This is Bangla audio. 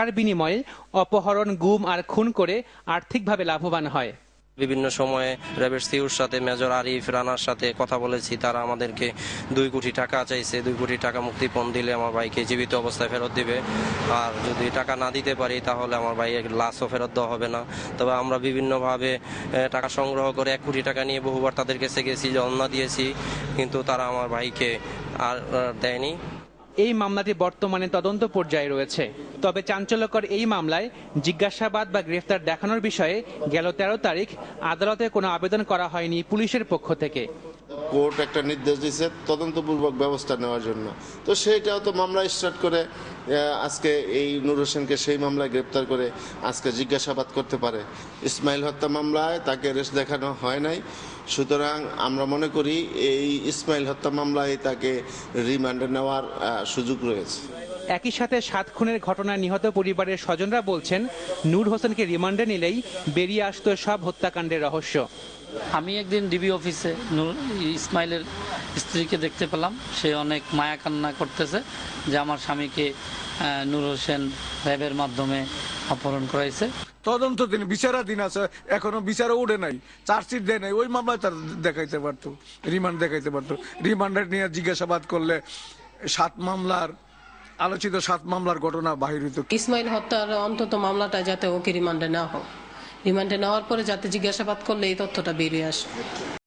টাকার বিনিময়ে অপহরণ, গুম আর খুন করে আর্থিকভাবে লাভবান হয়। বিভিন্ন সময়ে র্যাবের সিউর সাথে মেজর আরিফ রানার সাথে কথা বলেছি। তারা আমাদেরকে দুই কোটি টাকা চাইছে। দুই কোটি টাকা মুক্তিপণ দিলে আমার ভাইকে জীবিত অবস্থায় ফেরত দিবে। আর যদি টাকা না দিতে পারি, তাহলে আমার ভাইয়ের লাশও ফেরত দেওয়া হবে না। তবে আমরা বিভিন্নভাবে টাকা সংগ্রহ করে এক কোটি টাকা নিয়ে বহুবার তাদের কাছে গেছি জন্মা দিয়েছি। কিন্তু তারা আমার ভাইকে আর দেয়নি। এই মামলাটি বর্তমানে তদন্ত পর্যায়ে রয়েছে। তবে চাঞ্চল্যকর এই মামলায় জিজ্ঞাসাবাদ বা গ্রেফতার দেখানোর বিষয়ে গেল তেরো তারিখ আদালতে কোনো আবেদন করা হয়নি পুলিশের পক্ষ থেকে। কোর্ট একটা নির্দেশ দিয়েছে তদন্তপূর্বক ব্যবস্থা নেওয়ার জন্য। তো সেইটাও তো মামলা স্টার্ট করে আজকে এই নূর হোসেনকে সেই মামলায় গ্রেপ্তার করে আজকে জিজ্ঞাসাবাদ করতে পারে। ইসমাইল হত্যা মামলায় তাকে রেস্ট দেখানো হয় নাই। সুতরাং আমরা মনে করি এই ইসমাইল হত্যা মামলায় তাকে রিমান্ডে নেওয়ার সুযোগ রয়েছে। একই সাথে সাত খুনের ঘটনায় নিহত পরিবারের স্বজনরা বলছেন নূর হোসেনকে রিমান্ডে নিলেই বেরিয়ে আসতো সব হত্যাকাণ্ডের রহস্য। আমি একদিন ডিবি অফিসে নূর ইসমাইলের স্ত্রীকে দেখতে পেলাম। সে অনেক মায়া কান্না করতেছে যে আমার স্বামীকে নূর হোসেন র্যাবের মাধ্যমে অপহরণ করাইছে। তদন্ত দিন বিচারাধীন আছে এখনও বিচারে উঠে নাই চার্জশিট দেয় নাই ওই মামলায় তার দেখাইতে পারতো রিমান্ড দেখাইতে পারতো। রিমান্ডের নিয়ে জিজ্ঞাসাবাদ করলে সাত মামলার আলোচিত সাত মামলার ঘটনা বাহিরিত ইসমাইল হত্যার অন্তত মামলাটা যাতে ওকে রিমান্ডে নেওয়া হোক। রিমান্ডে নেওয়ার পরে যাতে জিজ্ঞাসাবাদ করলে এই তথ্যটা বেরিয়ে আসে।